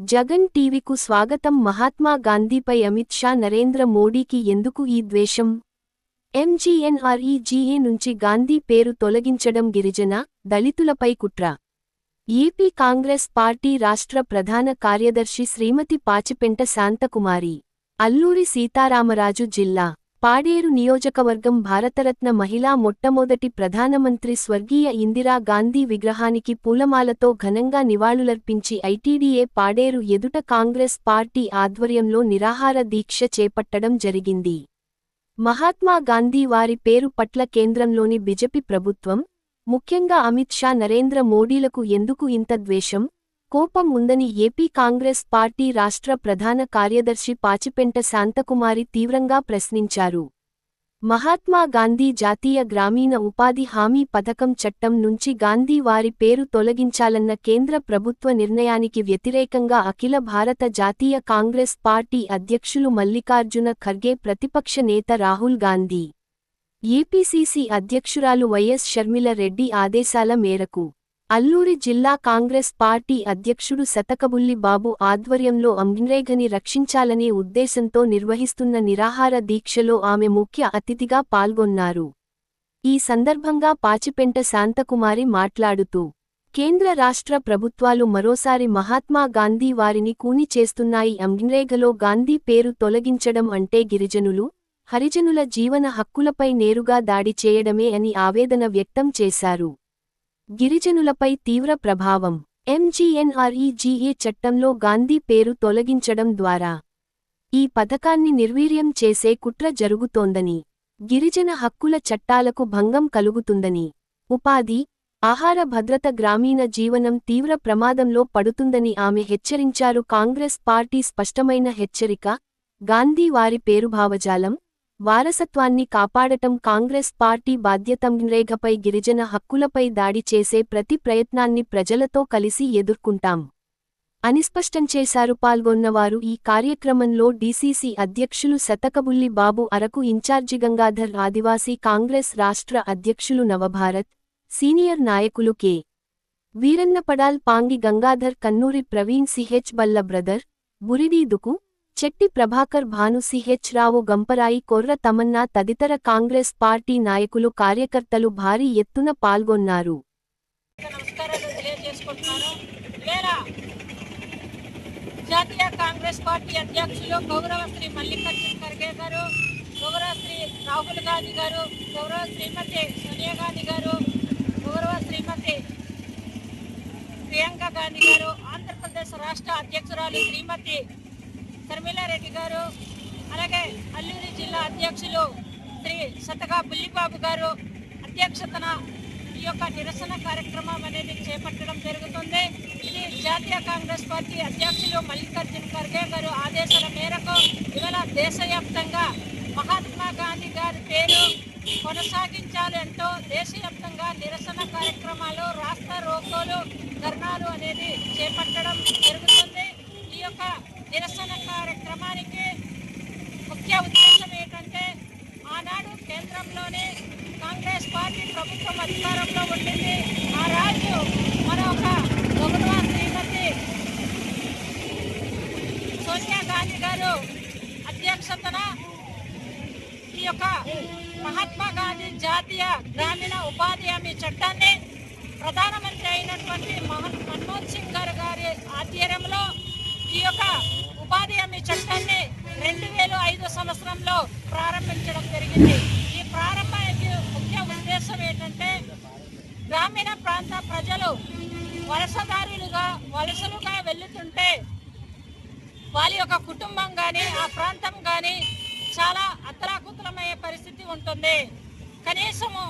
జగన్ టీవీకు స్వాగతం మహాత్మా గాంధీపై అమిత్ షా నరేంద్ర మోడీకి ఎందుకు ఈ ద్వేషం? ఎంజీఎన్ఆర్ఈజీఏ నుంచి గాంధీ పేరు తొలగించడం గిరిజన దళితులపై కుట్ర. ఏపీ కాంగ్రెస్ పార్టీ రాష్ట్ర ప్రధాన కార్యదర్శి శ్రీమతి పాచిపెంట శాంతకుమారి. అల్లూరి సీతారామరాజు జిల్లా. పాడేరు నియోజకవర్గం భారతరత్న మహిళా మొట్టమొదటి ప్రధానమంత్రి స్వర్గీయ ఇందిరా గాంధీ విగ్రహానికి పూలమాలతో ఘనంగా నివాళులర్పించి ఐటీడీఏ పాడేరు ఎదుట కాంగ్రెస్ పార్టీ ఆధ్వర్యంలో నిరాహార దీక్ష చేపట్టడం జరిగింది. మహాత్మా గాంధీ వారి పేరు పట్ల కేంద్రంలోని బిజెపి ప్రభుత్వం ముఖ్యంగా అమిత్ షా నరేంద్ర మోడీలకు ఎందుకు ఇంత ద్వేషం? కోపం ఉందని ఏపీ కాంగ్రెస్ పార్టీ రాష్ట్ర ప్రధాన కార్యదర్శి పాచిపెంట శాంతకుమారి తీవ్రంగా ప్రశ్నించారు. మహాత్మా గాంధీ జాతీయ గ్రామీణ ఉపాధి హామీ పథకం చట్టం నుంచి గాంధీ వారి పేరు తొలగించాలన్న కేంద్ర ప్రభుత్వ నిర్ణయానికి వ్యతిరేకంగా అఖిల భారత జాతీయ కాంగ్రెస్ పార్టీ అధ్యక్షులు మల్లికార్జున ఖర్గే ప్రతిపక్ష నేత రాహుల్ గాంధీ ఏపీసీసీ అధ్యక్షురాలు వైఎస్ షర్మిల రెడ్డి ఆదేశాల మేరకు అల్లూరి జిల్లా కాంగ్రెస్ పార్టీ అధ్యక్షుడు శతకబుల్లి బాబు ఆధ్వర్యంలో అంగ్రేగని రక్షించాలనే ఉద్దేశంతో నిర్వహిస్తున్న నిరాహార దీక్షలో ఆమె ముఖ్య అతిథిగా పాల్గొన్నారు. ఈ సందర్భంగా పాచిపెంట శాంతకుమారి మాట్లాడుతూ కేంద్ర రాష్ట్ర ప్రభుత్వాలు మరోసారి మహాత్మా గాంధీ వారిని కూని చేస్తున్నాయి. అంగ్రేగలో గాంధీ పేరు తొలగించడం అంటే గిరిజనులు హరిజనుల జీవన హక్కులపై నేరుగా దాడి చేయడమే అని ఆవేదన వ్యక్తం చేశారు. గిరిజనులపై తీవ్ర ప్రభావం. ఎంజీఎన్ఆర్ఈజీఏ చట్టంలో గాంధీ పేరు తొలగించడం ద్వారా ఈ పథకాన్ని నిర్వీర్యం చేసే కుట్ర జరుగుతోందని గిరిజన హక్కుల చట్టాలకు భంగం కలుగుతుందని ఉపాధి ఆహార భద్రత గ్రామీణ జీవనం తీవ్ర ప్రమాదంలో పడుతుందని ఆమె హెచ్చరించారు. కాంగ్రెస్ పార్టీ స్పష్టమైన హెచ్చరిక గాంధీ వారి పేరు భావజాలం వారసత్వాన్ని కాపాడటం కాంగ్రెస్ పార్టీ బాధ్యతంరేఖపై గిరిజన హక్కులపై దాడి చేసే ప్రతి ప్రయత్నాన్ని ప్రజలతో కలిసి ఎదుర్కొంటాం. అని స్పష్టం చేశారు పాల్గొన్నవారు. ఈ కార్యక్రమంలో డీసీసీ అధ్యక్షులు శతకబుల్లి బాబు అరకు ఇన్ఛార్జి గంగాధర్ ఆదివాసీ కాంగ్రెస్ రాష్ట్ర అధ్యక్షులు నవభారత్ సీనియర్ నాయకులు K. Veerannapadal Pangi Gangadhar Kannuri Praveen CH Balla brother బురిడీదుకు Chetti Prabhakar Bhanu CH Rao Gamparai Korra Tamanna తదితర కాంగ్రెస్ పార్టీ నాయకులు కార్యకర్తలు భారీ ఎత్తున పాల్గొన్నారు. జాతీయ కాంగ్రెస్ పార్టీ అధ్యక్షులు గౌరవ శ్రీ మల్లికార్జున ఖర్గే గారు గౌరవ శ్రీ రాహుల్ గాంధీ గారు గౌరవ శ్రీమతి సోనియా గాంధీ గారు గౌరవ శ్రీమతి ప్రియాంక గాంధీ గారు ఆంధ్రప్రదేశ్ రాష్ట్ర అధ్యక్షురాలు శ్రీమతి షర్మిలారెడ్డి గారు అలాగే అల్లూరి జిల్లా అధ్యక్షులు శ్రీ సతగా బుల్లిబాబు గారు అధ్యక్షతన ఈ యొక్క నిరసన కార్యక్రమం అనేది చేపట్టడం జరుగుతుంది. ఇది జాతీయ కాంగ్రెస్ పార్టీ అధ్యక్షులు మల్లికార్జున ఖర్గే గారు ఆదేశాల మేరకు ఇవాళ దేశవ్యాప్తంగా మహాత్మా గాంధీ గారి పేరు కొనసాగించాలంటూ దేశవ్యాప్తంగా నిరసన కార్యక్రమాలు రాష్ట్ర రోకోలు ధర్నాలు అనేది చేపట్టడం జరుగుతుంది. ఈ యొక్క నిరసన కార్యక్రమానికి ముఖ్య ఉద్దేశం ఏంటంటే ఆనాడు కేంద్రంలోనే కాంగ్రెస్ పార్టీ ప్రభుత్వం అధికారంలో ఉండింది. ఆ రాజు మన ఒక గౌరవ శ్రీమతి సోనియా గాంధీ గారు అధ్యక్షతన ఈ యొక్క మహాత్మా గాంధీ జాతీయ గ్రామీణ ఉపాధి హామీ చట్టాన్ని ప్రధానమంత్రి అయినటువంటి మహన్ మన్మోహన్ సింగ్ గారు గారి ఆధ్వర్యంలో ఈ యొక్క ఉపాధి హామీ చట్టాన్ని రెండు వేల ఐదు సంవత్సరంలో ప్రారంభించడం జరిగింది. ఈ ప్రారంభానికి ముఖ్య ఉద్దేశం ఏంటంటే గ్రామీణ ప్రాంత ప్రజలు వలసదారులుగా వలసలుగా వెళ్తుంటే వాళ్ళ యొక్క కుటుంబం కానీ ఆ ప్రాంతం కానీ చాలా అతలాకుతలమయ్యే పరిస్థితి ఉంటుంది. కనీసము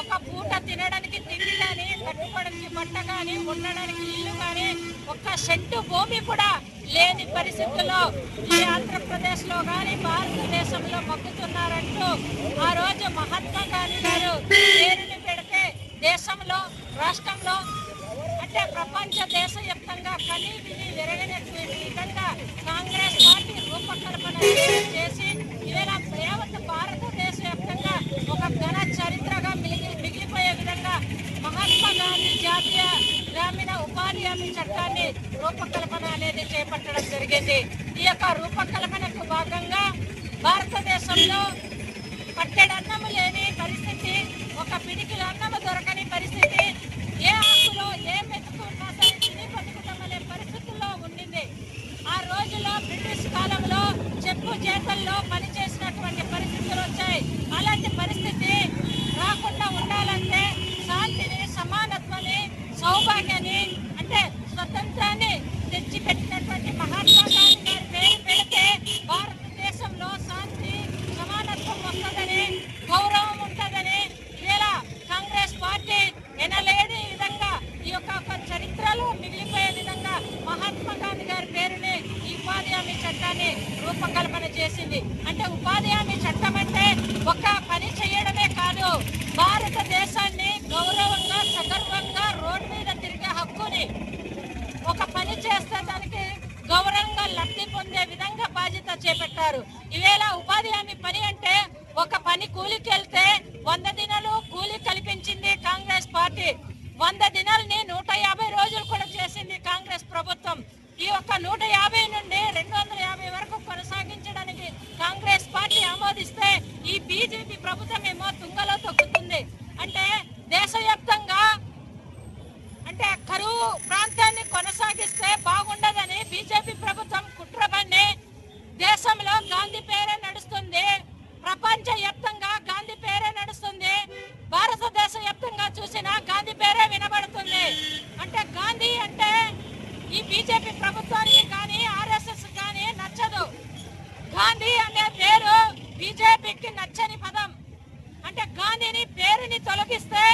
ఒక పూట తినడానికి తిండి కానీ కట్టుకోవడానికి బట్ట కానీ ఉండడానికి ఇల్లు కానీ ఒక్క సెంటు భూమి కూడా లేని పరిస్థితుల్లో ఈ ఆంధ్రప్రదేశ్లో కానీ భారతదేశంలో మొక్కుతున్నారంటూ ఆ రోజు మహాత్మా గాంధీ గారు పేరుని పెడితే దేశంలో రాష్ట్రంలో అంటే ప్రపంచ దేశవ్యాప్తంగా కనీ విని విరగనటువంటి విధంగా కాంగ్రెస్ పార్టీ రూపకల్పన చేసి ఇవాళ యావత్ మిగిలిపోయే విధంగా మహాత్మా గాంధీ జాతీయ గ్రామీణ ఉపాధి హామీ చట్టాన్ని రూపకల్పన అనేది చేపట్టడం జరిగింది. ఈ యొక్క రూపకల్పనకు భాగంగా భారతదేశంలో పట్టెడన్నము లేని పరిస్థితి ఒక పిడికిలు అన్నము దొరకని పరిస్థితి ఏ ఆకులో ఏ మెతుకు సరే తిని బతుకుతామనే పరిస్థితుల్లో ఉండింది. ఆ రోజులో బ్రిటిష్ కాలంలో చెప్పు చేతల్లో పనిచేసినటువంటి పరిస్థితులు వచ్చాయి. అలాంటి పరిస్థితి రాకుండా ఉండాలంటే శాంతిని సమానత్వాన్ని సౌభాగ్యాన్ని అంటే స్వతంత్రాన్ని తెచ్చిపెట్టినటువంటి మహా ಒಂದೇ గాంధీ అనే పేరు బీజేపీకి నచ్చని పదం. అంటే గాంధీని పేరుని తొలగిస్తే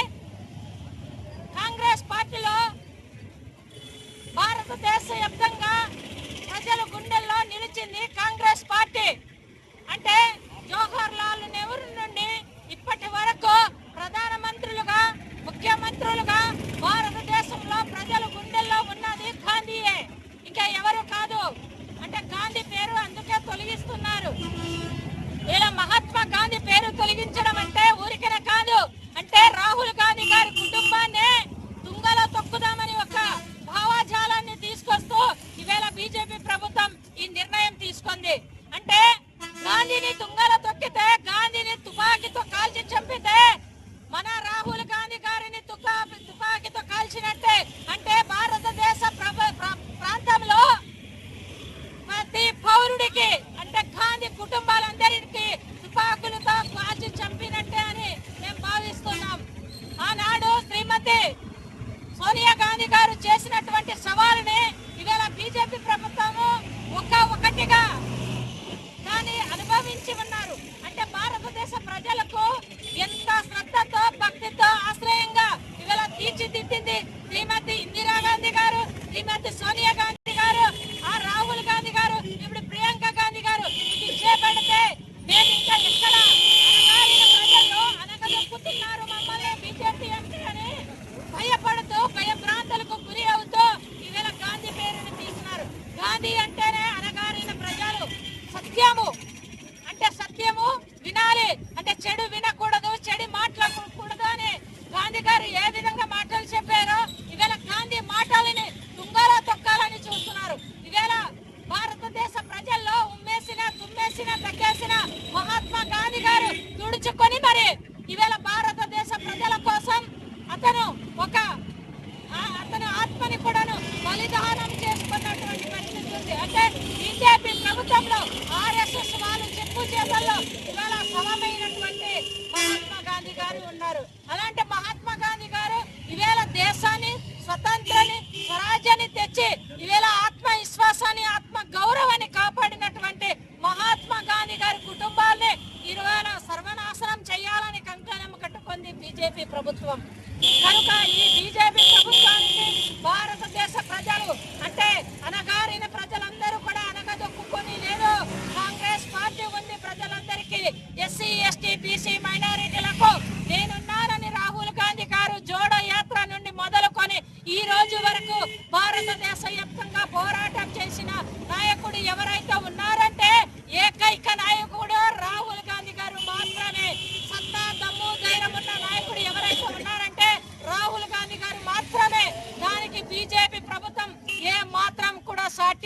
కాంగ్రెస్ పార్టీలో భారతదేశ వ్యాప్తంగా ప్రజల గుండెల్లో నిలిచింది కాంగ్రెస్ పార్టీ. అంటే జవహర్ లాల్ నెహ్రూ నుండి ఇప్పటి వరకు ప్రధానమంత్రులుగా ముఖ్యమంత్రులుగా భారతదేశంలో ప్రజల గుండెల్లో ఉన్నది గాంధీయే. ఇంకా ఎవరు కాదు తొలగిస్తున్నారు. ఇలా మహాత్మా గాంధీ పేరు తొలగించడం అంటే ఊరికన కాదు.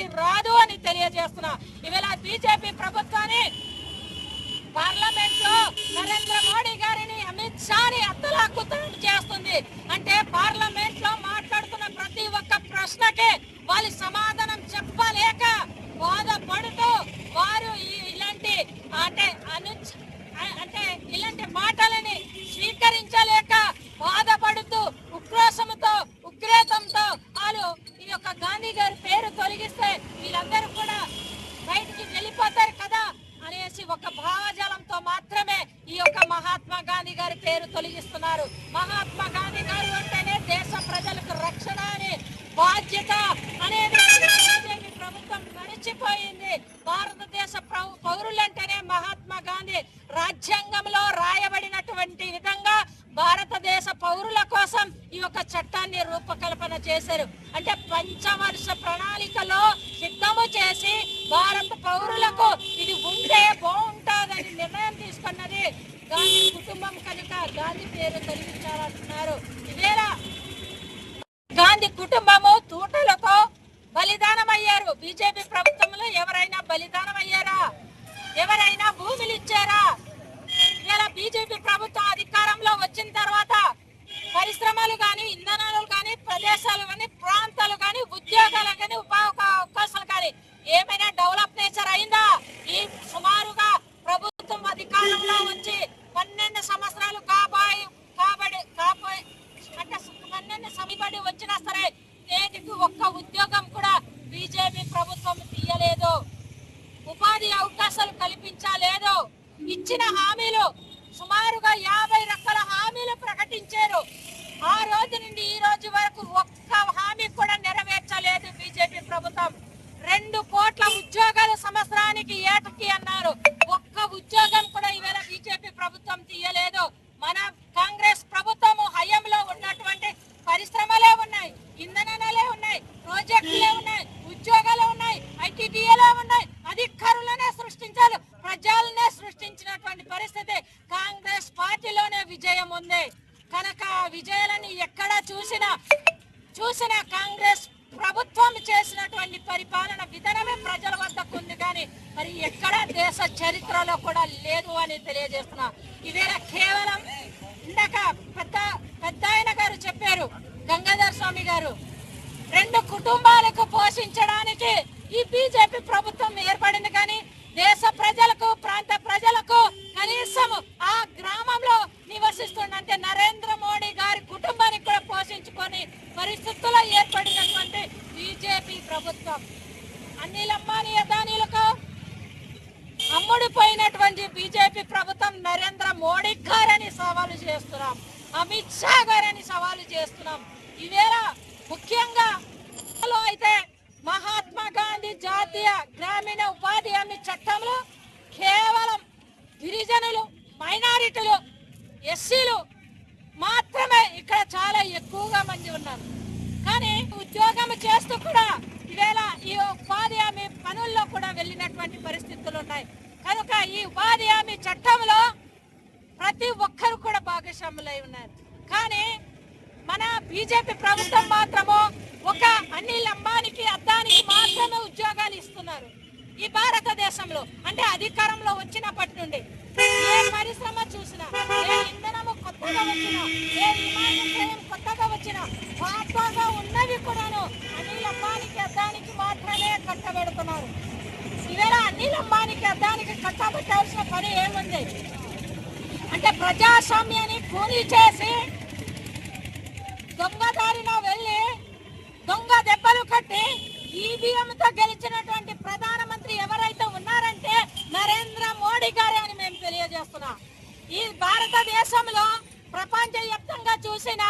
చేపట్టారు తెలియజేస్తున్నా. ఇవాళ బీజేపీ ప్రభుత్వాన్ని పార్లమెంట్లో నరేంద్ర మోడీ గారిని అమిత్ షాని అత్తలాకుతనం చేస్తుంది. అంటే పార్లమెంట్లో మాట్లాడుతున్న ప్రతి ఒక్క ప్రశ్నకి వాళ్ళు సమాధానం చెప్పలేక బాధపడుతూ వారు ఇలాంటి అంటే అను అంటే ఇలాంటి మాటలని స్వీకరించలేక బాధపడుతూ ఉక్రోషంతో ఉగ్రేతంతో వాళ్ళు ఈ యొక్క గాంధీ గారి పేరు తొలగిస్తే వీళ్ళందరూ కూడా బయటికి వెళ్ళిపోతారు కదా అనేసి ఒక భావజాలంతో మాత్రమే ఈ యొక్క మహాత్మా గాంధీ గారి పేరు తొలగిస్తున్నారు. మహాత్మా గాంధీ గారు అంటేనే దేశ ప్రజలకు రక్షణ అనే బాధ్యత అనేది బీజేపీ ప్రభుత్వం మరిచిపోయింది. భారతదేశ పౌరులంటేనే మహాత్మా గాంధీ రాజ్యాంగంలో రాయబడినటువంటి విధంగా భారతదేశ పౌరుల కోసం ఈ యొక్క చట్టాన్ని రూపకల్పన చేశారు. అంటే పంచవర్ష ప్రణాళికలో సిద్ధము చేసి భారత పౌరులకు ఇది ఉంటే బాగుంటుందని నిర్ణయం తీసుకున్నది గాంధీ కుటుంబం కనుక గాంధీ పేరు తొలగించాలంటున్నారు. ఇదేలా గాంధీ కుటుంబము తూటలతో బలిదానం అయ్యారు బీజేపీ ప్రభుత్వంలో ఎవరైనా బలిదానం అయ్యారా ఎవరైనా భూములు ఇచ్చారా? ఇవాళ బీజేపీ ప్రభుత్వం అధికారంలో వచ్చిన తర్వాత పరిశ్రమలు కానీ ఇంధనాలు కానీ ప్రదేశాలు కానీ ప్రాంతాలు కానీ ఉద్యోగాలు కానీ ఉపాధి అవకాశాలు కానీ ఏమైనా డెవలప్ నేచర్ అయిందా? ఈ సుమారుగా ప్రభుత్వం అధికారంలో వచ్చి పన్నెండు సంవత్సరాలు కాబాయి కాబడి కాబోయి అంటే పన్నెండు సమీపడి వచ్చినా సరే నేటికి ఒక్క ఉద్యోగం కూడా బీజేపీ ప్రభుత్వం తీయలేదు. ఉపాధి అవకాశాలు కల్పించలేదు ఇచ్చిన హామీలు సుమారుగా యాభై రకాల హామీలు ప్రకటించారు. ఆ రోజు నుండి ఈ రోజు వరకు ఒక్క హామీ కూడా నెరవేర్చలేదు బీజేపీ ప్రభుత్వం. రెండు కోట్ల ఉద్యోగాలు సంవత్సరానికి ఏటకి అన్నారు. ఒక్క ఉద్యోగం కూడా ఈవేళ బీజేపీ ప్రభుత్వం తీయలేదు. మన కాంగ్రెస్ ప్రభుత్వం హయాంలో ఉన్నటువంటి పరిశ్రమలే ఉన్నాయి ఇంధనాలే ఉన్నాయి ప్రాజెక్టులే ఉన్నాయి ఉద్యోగాలు ఉన్నాయి ఐటీడీఏలే ఉన్నాయి అధికారులనే సృష్టించారు. ప్రజలనే సృష్టించినటువంటి పరిస్థితి. కాంగ్రెస్ పార్టీలోనే విజయం ఉంది. కనుక ఆ విజయాలని ఎక్కడ చూసినా చూసిన కాంగ్రెస్ ప్రభుత్వం చేసినటువంటి పరిపాలన విధానమే ప్రజల వద్దకు ఉంది కానీ మరి ఎక్కడ దేశ చరిత్రలో కూడా లేదు అని తెలియజేస్తున్నా. ఇవేళ కేవలం ఇందాక పెద్ద పెద్ద ఆయన గారు చెప్పారు గంగాధర్ స్వామి గారు. రెండు కుటుంబాలకు పోషించడానికి ఈ బీజేపీ ప్రభుత్వం ఏర్పడింది కానీ దేశ ప్రజలకు ప్రాంత ప్రజలకు కనీసం ఆ గ్రామంలో నివసిస్తున్న అంటే నరేంద్ర మోడీ గారి కుటుంబానికి కూడా పోషించుకొని పరిస్థితుల్లో ఏర్పడినటువంటి బీజేపీ ప్రభుత్వం. అనిల్ అంబానీ అదానీలకు అమ్ముడిపోయినటువంటి బీజేపీ ప్రభుత్వం నరేంద్ర మోడీ గారని సవాలు చేస్తున్నాం. అమిత్ షా గారని సవాలు చేస్తున్నాం. ఈవేళ ముఖ్యంగా అయితే మహా జాతీయ గ్రామీణ ఉపాధి హామీ చట్టంలో కేవలం గిరిజనులు మైనారిటీలు ఎస్సీలు మాత్రమే ఇక్కడ చాలా ఎక్కువగా మంది ఉన్నారు. కానీ ఉద్యోగం చేస్తూ కూడా ఈవేళ ఈ ఉపాధి హామీ పనుల్లో కూడా వెళ్ళినటువంటి పరిస్థితులు ఉన్నాయి. కనుక ఈ ఉపాధి హామీ చట్టంలో ప్రతి ఒక్కరు కూడా భాగస్వాములై ఉన్నారు. కానీ మన బీజేపీ ప్రభుత్వం మాత్రము ఒక అనిల్ అంబానికి అద్దానికి మాత్రమే ఉద్యోగాలు ఇస్తున్నారు ఈ భారతదేశంలో. అంటే అధికారంలో వచ్చినప్పటి నుండి ఏ పరిశ్రమ చూసినా ఏ ఇంధనము కొత్తగా వచ్చినా ఏ విమానాశ్రయం కొత్తగా వచ్చినా పాతగా ఉన్నవి కూడాను అనిల్ అంబానికి అద్దానికి మాత్రమే కట్టబెడుతున్నారు. ఈవేళ అనిల్ అంబానికి అద్దానికి కట్టబెట్టాల్సిన పని ఏముంది? అంటే ప్రజాస్వామ్యాన్ని కూలీ చేసి ఈవీఎంతో గెలిచినటువంటి ప్రధానమంత్రి ఎవరైతే ఉన్నారంటే నరేంద్ర మోడీ గారే అని మేము తెలియజేస్తున్నాం. ఈ భారతదేశంలో ప్రపంచ వ్యాప్తంగా చూసిన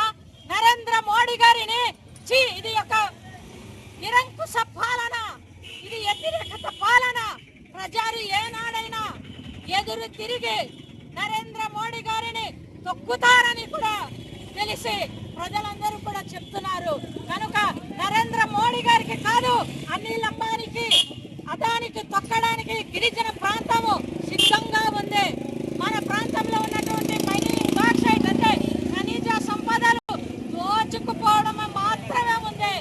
నరేంద్ర మోడీ గారిని ఇది ఒక నిరంకుశ పాలన ఇది వ్యతిరేకత పాలన. ప్రజలు ఏనాడైనా ఎదురు తిరిగి నరేంద్ర మోడీ గారిని తొక్కుతారని కూడా తెలిసి ప్రజలందరూ కూడా చెప్తున్నారు. కనుక నరేంద్ర మోడీ గారికి కాదు అనిల్ అంబానీకి అదానికి తొక్కడానికి గిరిజన ప్రాంతము సిద్ధంగా ఉంది మన ప్రాంతంలో ఉన్నటువంటి మైనింగ్ బాక్సైట్ అంటే ఖనిజ సంపదలు దోచుకుపోవడం మాత్రమే ఉంది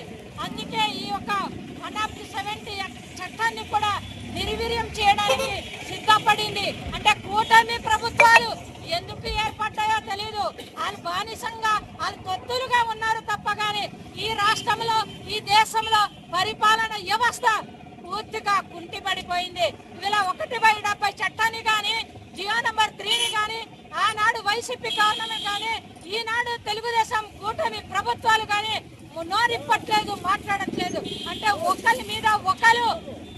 అందుకే ఈ యొక్క వన్ ఆఫ్ ది సెవెంటీ చట్టాన్ని కూడా నిర్వీర్యం చేయడానికి సిద్ధపడింది అంటే కూటమి ప్రభుత్వాలు ఎందుకు ఏర్పడ్డాయో తెలియదు వాళ్ళు బానిసంగా వాళ్ళు తొత్తులుగా ఉన్నారు తప్ప గాని ఈ రాష్ట్రంలో ఈ దేశంలో పరిపాలన వ్యవస్థ పూర్తిగా కుంటిపడిపోయింది ఇలా ఒకటి బై డెబ్బై చట్టాన్ని గాని జియో నంబర్ త్రీని గాని ఆనాడు వైసీపీ గవర్నమెంట్ గాని ఈనాడు తెలుగుదేశం కూటమి ప్రభుత్వాలు కానీ నోరిప్పట్లేదు మాట్లాడట్లేదు. అంటే ఒకరి మీద ఒకరు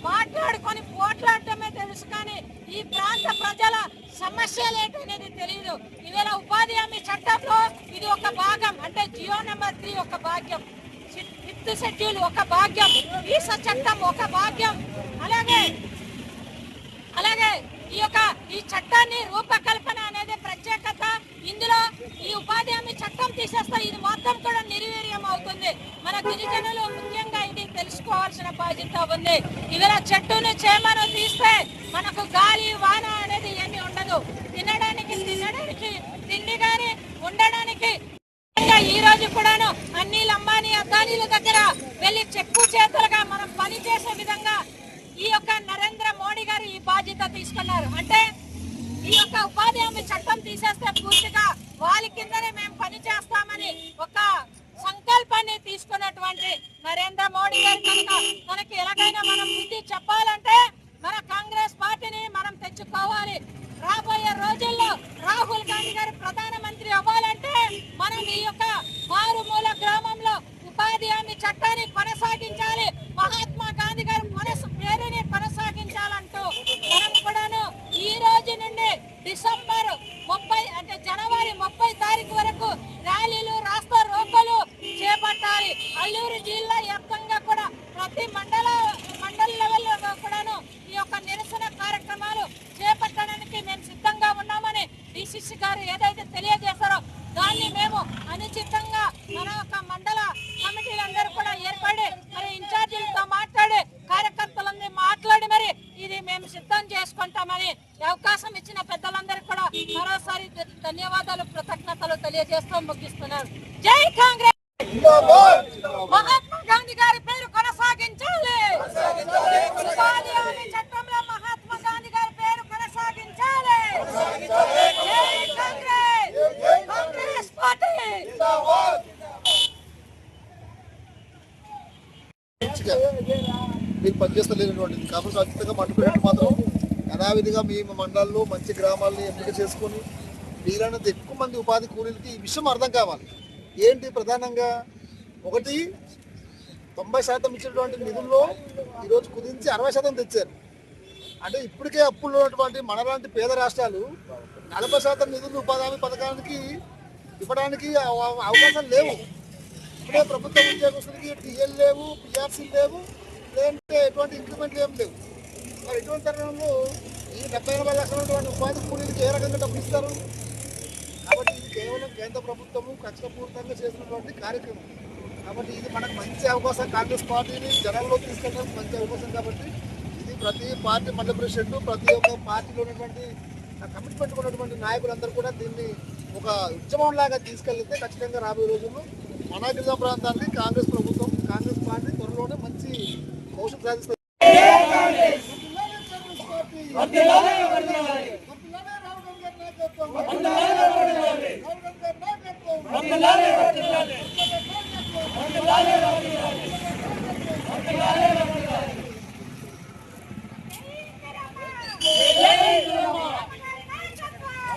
మాట్లాడుకొని పోట్లాడటమే తెలుసు కానీ ఈ ప్రాంత ప్రజల సమస్యలు ఏంటనేది తెలియదు ఈవేళ ఉపాధి హామీ చట్టంలో ఇది ఒక భాగం అంటే జియో నెంబర్ త్రీ ఒక భాగ్యం. ఫిఫ్త్ షెడ్యూల్ ఒక భాగ్యం ఈస చట్టం ఒక భాగ్యం. అలాగే అలాగే ఈ యొక్క ఈ చట్టాన్ని రూపకల్పన అనేది ప్రత్యేకత ఇందులో ఈ ఉపాధి హామీ చట్టం తీసేస్తే ఇది మొత్తం కూడా నిర్వీర్యం అవుతుంది. మన గిరిజనులు ముఖ్యంగా ఇది తెలుసుకోవాల్సిన బాధ్యత ఉంది. ఇవాళ చెట్టును చేమను తీస్తే మనకు గాలి వాన అనేది ఏమీ ఉండదు. తినడానికి తినడానికి తిండి కానీ ఉండడానికి. ఈ రోజు కూడాను అన్ని లంబానీ అద్దానీల దగ్గర వెళ్ళి చెప్పు చేతులుగా మనం పని చేసే విధంగా ఈ యొక్క నరేంద్ర మోడీ గారు ఈ బాధ్యత తీసుకున్నారు. అంటే ఈ యొక్క ఉపాధి హామీ చట్టం తీసేస్తే పూర్తిగా వాళ్ళ కిందనే మేము పని చేస్తామని ఒక సంకల్పాన్ని తీసుకున్నటువంటి నరేంద్ర మోడీ గారు కనుక మనకి ఎలాగైనా మనం బుద్ధి చెప్పాలంటే మన కాంగ్రెస్ పార్టీని మనం తెచ్చుకోవాలి. రాబోయే రోజుల్లో రాహుల్ గాంధీ గారి ప్రధానమంత్రి అవ్వాలంటే మనం ఈ యొక్క మారుమూల గ్రామంలో ఉపాధి హామీ చట్టాన్ని కొనసాగించాలి మహాత్మా గాంధీ గారి మనసు పేరుని కొనసాగించాలంటూ మనం కూడాను ఈ రోజు నుండి డిసెంబర్ ముప్పై అంటే జనవరి ముప్పై తారీఖు వరకు ర్యాలీలు రాస్తా రోకోలు చేపట్టాలి అల్లూరు జిల్లా వ్యాప్తంగా కూడా ప్రతి మండల మండల లెవెల్లో కూడాను ఈ యొక్క నిరసన కార్యక్రమాలు చేపట్టడానికి మేము సిద్ధంగా ఉన్నామని డిసిసి గారు ఏదైతే తెలియజేశారో దాన్ని మేము అనుచితంగా మన యొక్క మండల కమిటీలందరూ కూడా ఏర్పడి మరి ఇన్ఛార్జీలతో మాట్లాడి కార్యకర్తలందరూ మాట్లాడి మరి ఇది మేము సిద్ధం చేసుకుంటామని ఈ అవకాశం ఇచ్చిన పెద్దలందరికీ కూడా మరోసారి ధ- ధన్యవాదాలు కృతజ్ఞతలు తెలియజేస్తూ ముగిస్తున్నారు జై కాంగ్రెస్! మహాత్మా గాంధీ గారి పేరు కొనసాగించాలి! చట్టంలో మహాత్మా గాంధీ గారి పేరు కొనసాగించాలి! జై కాంగ్రెస్! కాంగ్రెస్ పార్టీ! మీరు పనిచేస్తలేనటువంటిది. కాబట్టి ఖచ్చితంగా మట్టుకునేట్టు మాత్రం యథావిధిగా మీ మండలాల్లో మంచి గ్రామాలని ఎంపిక చేసుకొని వీలైనంత ఎక్కువ మంది ఉపాధి కూలీలకి ఈ విషయం అర్థం కావాలి. ఏంటి ప్రధానంగా? ఒకటి తొంభై శాతం ఇచ్చినటువంటి నిధుల్లో ఈరోజు కుదించి అరవై శాతం తెచ్చారు. అంటే ఇప్పటికే అప్పుల్లో ఉన్నటువంటి మనలాంటి పేద రాష్ట్రాలు నలభై శాతం నిధులు ఉపాధి హామీ పథకానికి ఇవ్వడానికి అవకాశం లేవు. ఇప్పుడే ప్రభుత్వ ఉద్యోగస్తులకి టీఎల్ లేవు పిఆర్సీ లేవు లేదంటే ఎటువంటి ఇంక్రిమెంట్లు ఏం లేవు. మరి ఎటువంటి తరుణంలో ఈ డెబ్బై ఎనభై లక్షల ఉపాధి కూలీలకి ఏ రకంగా డబ్బులు ఇస్తారు? కాబట్టి ఇది కేవలం కేంద్ర ప్రభుత్వము కక్షపూరితంగా చేసినటువంటి కార్యక్రమం. కాబట్టి ఇది మనకు మంచి అవకాశం కాంగ్రెస్ పార్టీని జనాల్లో తీసుకెళ్ళడానికి మంచి అవకాశం కాబట్టి ఇది ప్రతి పార్టీ మండల ప్రెసిడెంట్ ప్రతి ఒక్క పార్టీలో ఉన్నటువంటి కమిట్మెంట్ ఉన్నటువంటి నాయకులందరూ కూడా దీన్ని ఒక ఉద్యమం లాగా తీసుకెళ్తే ఖచ్చితంగా రాబోయే రోజుల్లో మన గిరిజన ప్రాంతాన్ని కాంగ్రెస్ ప్రభుత్వం కాంగ్రెస్ పార్టీ త్వరలోనే మంచి భవిష్యత్తు సాధిస్తుంది.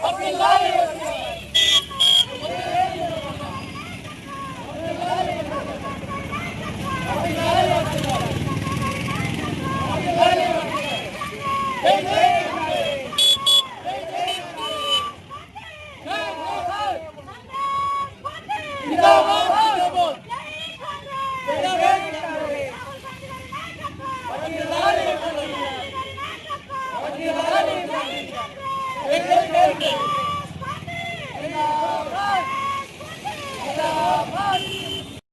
Abdullahi